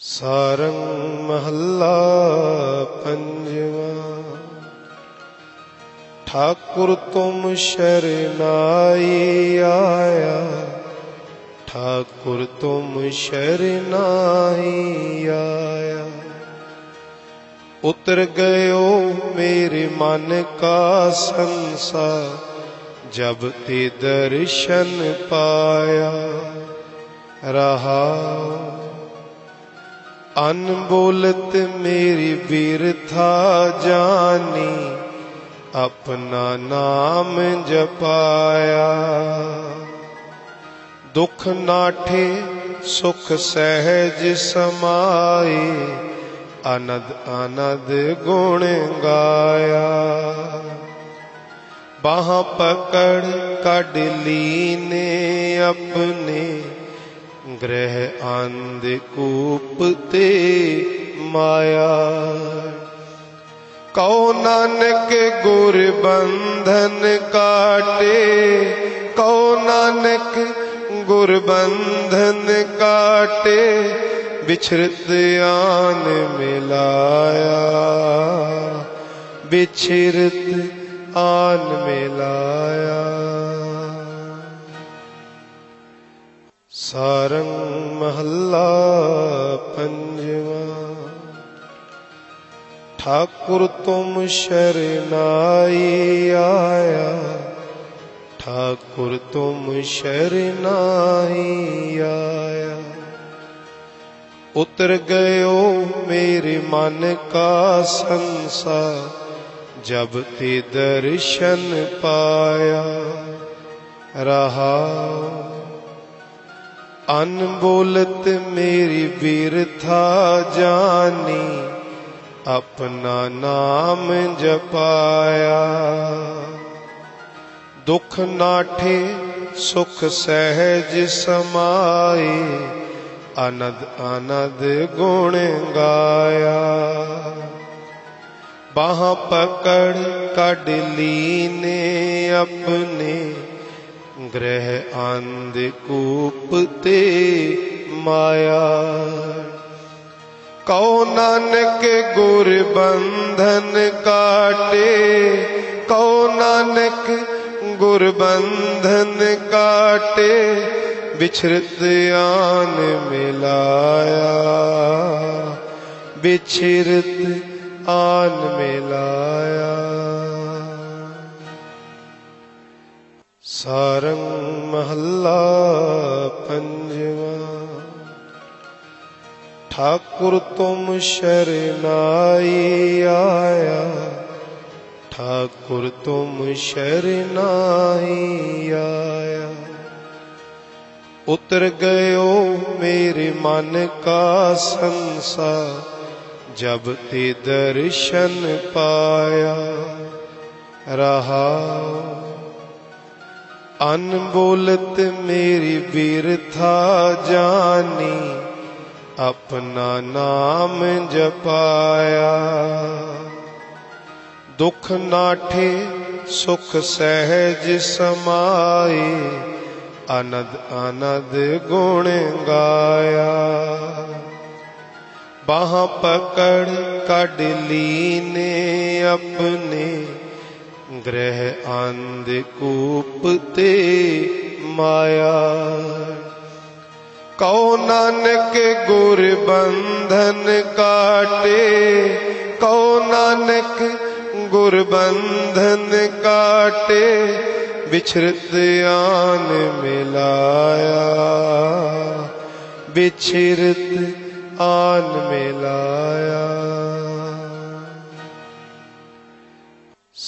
ਸਾਰੰਗ ਮਹੱਲਾ ਪੰਜਵਾ। ਠਾਕੁਰ ਤੁਮ ਸ਼ਰਨਾਈ ਆਇਆ। ਠਾਕੁਰ ਤੁਮ ਸ਼ਰਨਾਈ ਆਇਆ। ਉਤਰ ਗਇਓ ਮੇਰੇ ਮਨ ਕਾ ਸੰਸਾ ਜਬ ਤੇ ਦਰਸ਼ਨ ਪਾਇਆ। ਰਹਾ अनबोलत मेरी बीरथा जानी, अपना नाम जपाया। दुख नाठे, सुख सहज समाए अनद अनद गुण गाया। बाह पकड़ कड लीने अपने ਗ੍ਰਹਿ ਆਂਦ ਕੂਪ ਤੇ ਮਾਇਆ। ਕਉ ਨਾਨਕ ਗੁਰ ਬੰਧਨ ਕਾਟੇ, ਕਉ ਨਾਨਕ ਗੁਰ ਬੰਧਨ ਕਾਟੇ ਵਿਛਰਤ ਆਨ ਮਿਲਾਇਆ। ਵਿਛਰਤ ਆਨ ਮਿਲਾਇਆ। सारंग महल्ला पंजवा। ठाकुर तुम शरणाई आया। ठाकुर तुम शरणाई आया। उतर गयो मेरे मन का संसार जब ते दर्शन पाया। रहा अनबोलत मेरी बीरथा जानी, अपना नाम जपाया। दुख नाठे, सुख सहज समाए अनद अनद गुण गाया। बाह पकड़, कड लीने अपने ਗ੍ਰਹਿ ਆਂਦ ਕੂਪ ਤੇ ਮਾਇਆ। ਕਉ ਨਾਨਕ ਗੁਰ ਬੰਧਨ ਕਾਟੇ, ਕਉ ਨਾਨਕ ਗੁਰ ਬੰਧਨ ਕਾਟੇ ਵਿਛਰਤ ਆਨ ਮਿਲਾਇਆ। ਵਿਛਰਤ ਆਨ ਮਿਲਾਇਆ। सारंग महल्ला पंजवा। ठाकुर तुम शरणाई आया। ठाकुर तुम शरणाई आया। उतर गयो मेरे मन का संसार जब ते दर्शन पाया। रहा अनबोलत मेरी बीरथा जानी, अपना नाम जपाया। दुख नाठे, सुख सहज समाए अनद अनद गुण गाया। बाह पकड़ कड लीने अपने ਗ੍ਰਹਿ ਆਂਦ ਕੂਪ ਤੇ ਮਾਇਆ। ਕਉ ਨਾਨਕ ਗੁਰ ਬੰਧਨ ਕਾਟੇ, ਕਉ ਨਾਨਕ ਗੁਰ ਬੰਧਨ ਕਾਟੇ, ਵਿਛਰਤ ਆਨ ਮਿਲਾਇਆ। ਵਿਛਰਤ ਆਨ ਮਿਲਾਇਆ।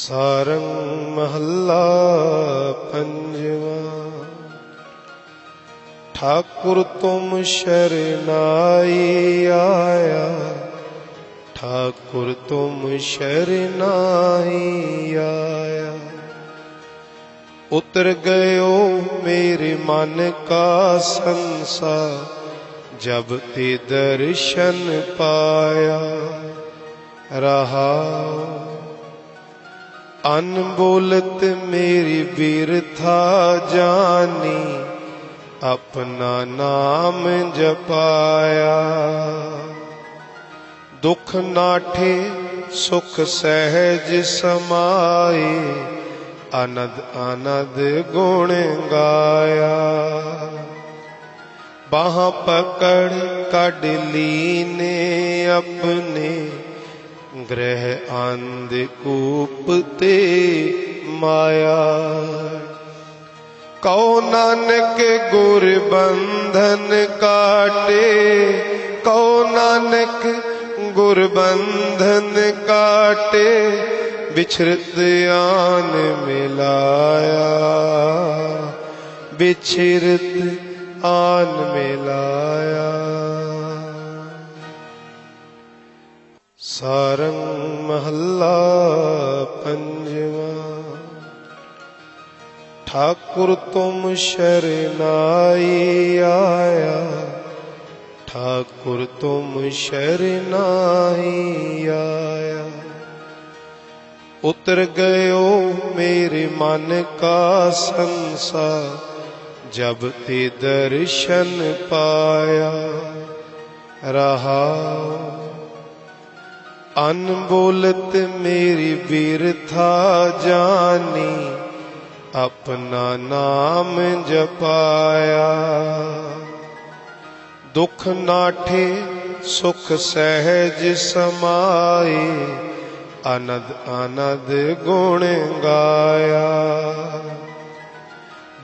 सारंग महल्ला पंजवा ठाकुर तुम शरणाई आया। ठाकुर तुम शरणाई आया। उतर गयो मेरे मन का संसार जब ते दर्शन पाया। रहा ਰਹਾ ਅਨਬੋਲਤ ਮੇਰੀ ਬਿਰਥਾ ਜਾਨੀ, ਆਪਣਾ ਨਾਮ ਜਪਾਇਆ। ਦੁਖ ਨਾਠੇ ਸੁਖ ਸਹਿਜ ਸਮਾਏ, ਅਨੰਦ ਆਨੰਦ ਗੁਣ ਗਾਇਆ। ਬਾਹ ਪਕੜ ਕੱਢ ਲੀਨੇ ਆਪਣੇ, ਗ੍ਰਹਿ ਆਂਦ ਕੂਪ रूपते माया। कौ नानक गुर बंधन काटे कौ नानक गुर बंधन काटे बिछरत आन मिलाया बिछरत आन मिलाया ਸਾਰੰਗ ਮਹੱਲਾ ਪੰਜਵਾ। ਠਾਕੁਰ ਤੁਮ ਸ਼ਰਨਾਈ ਆਇਆ। ਠਾਕੁਰ ਤੁਮ ਸ਼ਰਨਾਈ ਆਇਆ। ਉਤਰ ਗਇਓ ਮੇਰੇ ਮਨ ਕਾ ਸੰਸਾ, ਜਬ ਤੇ ਦਰਸ਼ਨ ਪਾਇਆ। ਰਹਾ ਅਨਬੋਲਤ ਮੇਰੀ ਬਿਰਥਾ ਜਾਨੀ, ਆਪਣਾ ਨਾਮ ਜਪਾਇਆ। ਦੁਖ ਨਾਠੇ, ਸੁਖ ਸਹਿਜ ਸਮਾਏ, ਅਨੰਦ ਆਨੰਦ ਗੁਣ ਗਾਇਆ।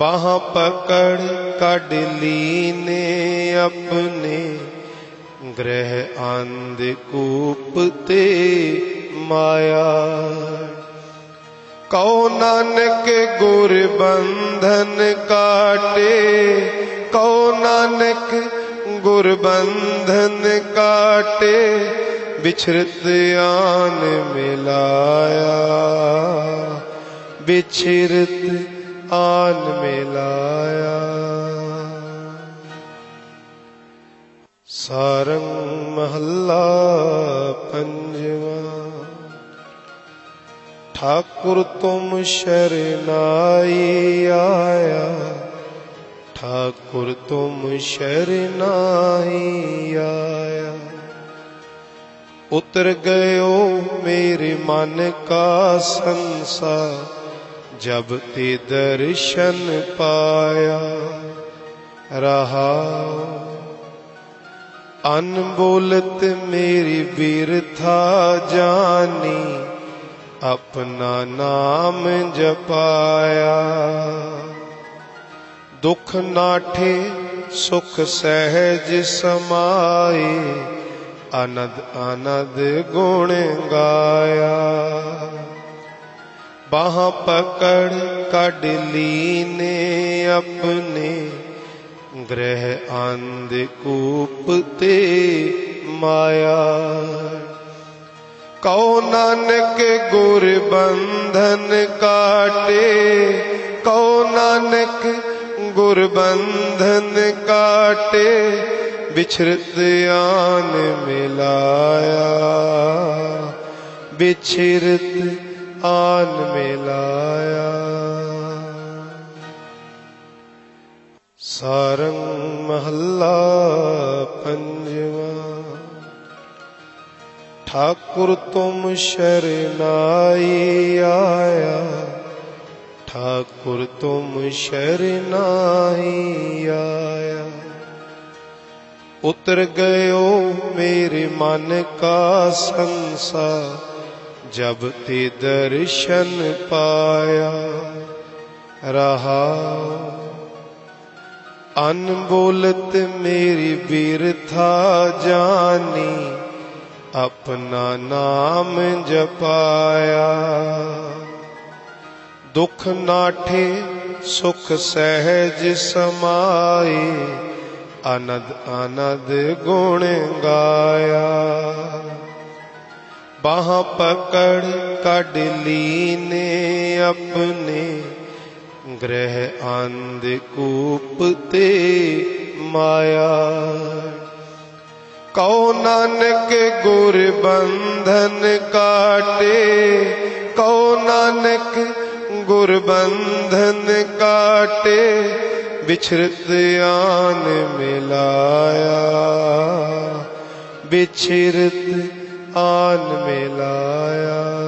ਬਾਹ ਪਕੜ ਕੱਢ ਲੀਨੇ ਆਪਣੇ ਗ੍ਰਹਿ ਆਂਦ ਕੂਪ ਤੇ ਮਾਇਆ। ਕਉ ਨਾਨਕ ਗੁਰ ਬੰਧਨ ਕਾਟੇ, ਕਉ ਨਾਨਕ ਗੁਰ ਬੰਧਨ ਕਾਟੇ ਵਿਛਰਤ ਆਨ ਮਿਲਾਇਆ। ਵਿਛਰਤ ਆਨ ਮਿਲਾਇਆ। सारंग महल्ला पंजवा। ठाकुर तुम शरणाई आया। ठाकुर तुम शरणाई आया। उतर गयो मेरे मन का संसार जब ते दर्शन पाया। रहा अनबोलत मेरी बीरथा जानी, अपना नाम जपाया। दुख नाठे, सुख सहज समाए अनद अनद गुण गाया। बाह पकड़ कड लीने अपने ਗ੍ਰਹਿ ਆਂਦ ਕੂਪ ਤੇ ਮਾਇਆ। ਕਉ ਨਾਨਕ ਗੁਰ ਬੰਧਨ ਕਾਟੇ, ਕਉ ਨਾਨਕ ਗੁਰ ਬੰਧਨ ਕਾਟੇ ਵਿਛਰਤ ਆਨ ਮਿਲਾਇਆ। ਵਿਛਰਤ ਆਨ ਮਿਲਾਇਆ। सारंग महल्ला पंजवा। ठाकुर तुम शरणाई आया। ठाकुर तुम शरणाई आया। उतर गयो मेरे मन का संसार जब ते दर्शन पाया। रहा अनबोलत मेरी बीरथा जानी, अपना नाम जपाया। दुख नाठे, सुख सहज समाए अनद अनद गुण गाया। बाह पकड़ कड लीने अपने ਗ੍ਰਹਿ ਆਂਦ ਕੂਪ ਤੇ ਮਾਇਆ। ਕਉ ਨਾਨਕ ਗੁਰ ਬੰਧਨ ਕਾਟੇ, ਕਉ ਨਾਨਕ ਗੁਰ ਬੰਧਨ ਕਾਟੇ ਵਿਛਰਤ ਆਨ ਮਿਲਾਇਆ। ਵਿਛਰਤ ਆਨ ਮਿਲਾਇਆ।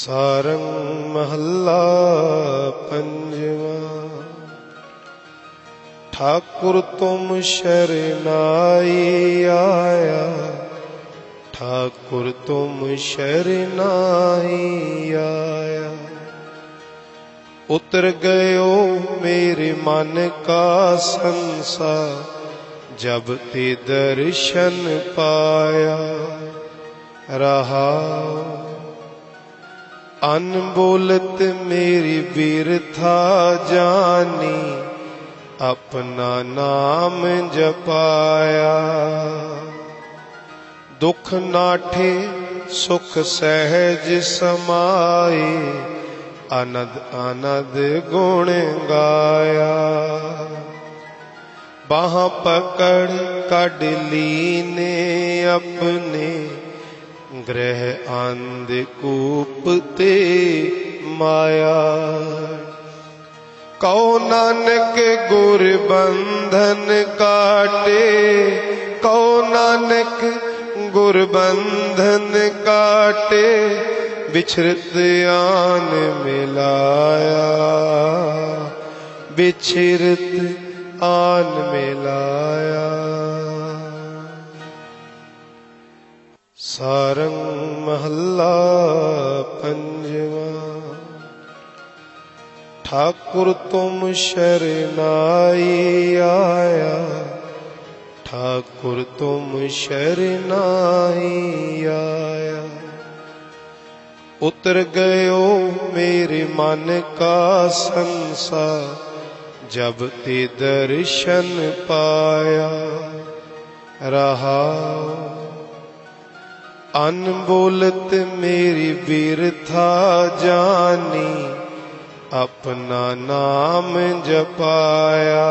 सारंग महल्ला पंजवा। ठाकुर तुम शरणाई आया। ठाकुर तुम शरणाई आया। उतर गयो मेरे मन का संसार जब ते दर्शन पाया। रहा अनबोलत मेरी बीरथा जानी, अपना नाम जपाया। दुख नाठे, सुख सहज समाए अनद अनद गुण गाया। बाह पकड़ कड लीने अपने ਗ੍ਰਹਿ ਆਂਦ ਕੂਪ ਤੇ ਮਾਇਆ। ਕਉ ਨਾਨਕ ਗੁਰ ਬੰਧਨ ਕਾਟੇ, ਕਉ ਨਾਨਕ ਗੁਰ ਬੰਧਨ ਕਾਟੇ, ਵਿਛਰਤ ਆਨ ਮਿਲਾਇਆ। ਵਿਛਰਤ ਆਨ ਮਿਲਾਇਆ। सारंग महल्ला पंजवा। ठाकुर तुम शरणाई आया। ठाकुर तुम शरणाई आया। उतर गयो मेरे मन का संसार जब ते दर्शन पाया। अनबोलत मेरी बीरथा जानी, अपना नाम जपाया।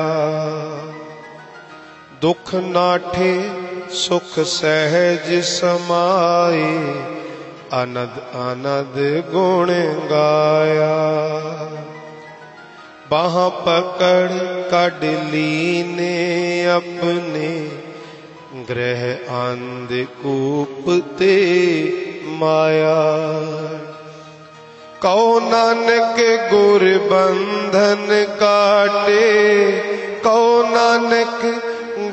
दुख नाठे, सुख सहज समाए, अनद अनद गुण गाया। बाह पकड़ कड लीने अपने ग्रह आंदकूपते माया। कौ नानक गुर बंधन काटे कौ नानक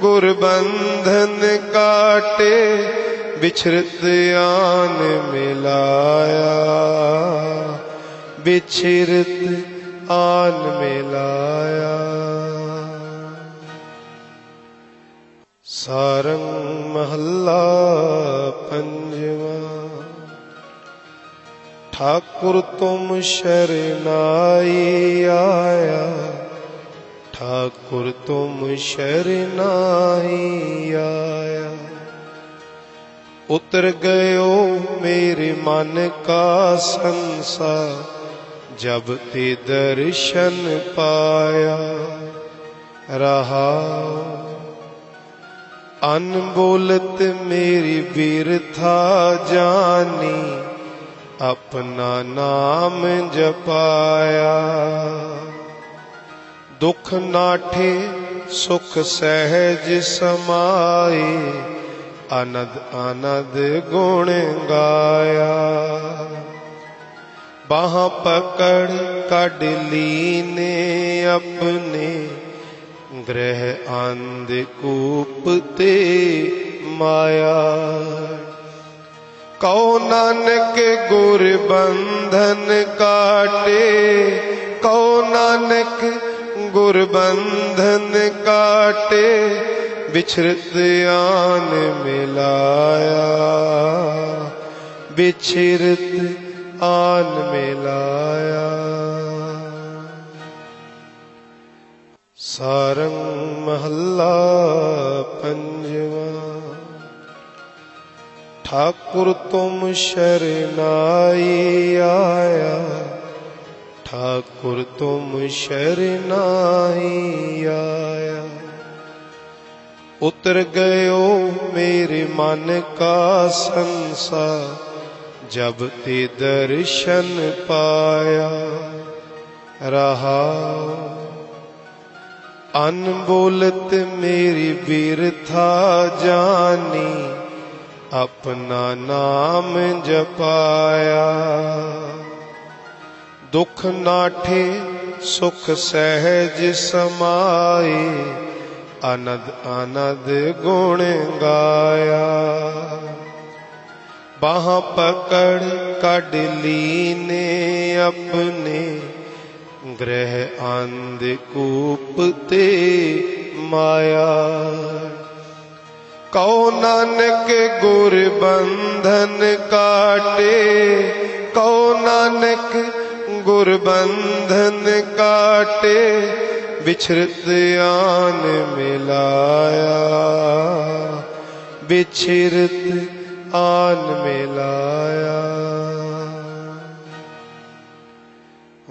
गुर बंधन काटे बिछरत आन मिलाया। बिछरत आन मिलाया। ਸਾਰੰਗ ਮਹੱਲਾ ਪੰਜਵਾ। ਠਾਕੁਰ ਤੁਮ ਸ਼ਰਨਾਈ ਆਇਆ। ਠਾਕੁਰ ਤੁਮ ਸ਼ਰਨਾਈ ਆਇਆ। ਉਤਰ ਗਇਓ ਮੇਰੇ ਮਨ ਕਾ ਸੰਸਾਰ ਜਬ ਤੇ ਦਰਸ਼ਨ ਪਾਇਆ। ਰਹਾ ਅਨਬੋਲਤ ਮੇਰੀ ਬਿਰਥਾ ਜਾਨੀ, ਆਪਣਾ ਨਾਮ ਜਪਾਇਆ। ਦੁਖ ਨਾਠੇ, ਸੁਖ ਸਹਿਜ ਸਮਾਏ, ਅਨੰਦ ਅਨੰਦ ਗੁਣ ਗਾਇਆ। ਬਾਹ ਪਕੜ ਕੱਢ ਲੀਨੇ ਆਪਣੇ ग्रह अंधकूप ते माया। कौ नानक गुर बंधन काटे कौ नानक गुर बंधन काटे बिछरत आन मिलाया। बिछरत आन मिलाया। सारंग महल्ला पंजवा। ठाकुर तुम शरणाई आया। ठाकुर तुम शरणाई आया। उतर गयो मेरे मन का संसार जब ते दर्शन पाया। रहा अनबोलत मेरी बीरथा जानी, अपना नाम जपाया। दुख नाठे, सुख सहज समाए अनद अनद गुण गाया। बाह पकड़ कड लीने अपने ग्रह आंधकूप ते माया। कौ नानक गुर बंधन काटे कौ नानक गुर बंधन काटे बिछरत आन मिलाया। बिछरत आन मिलाया।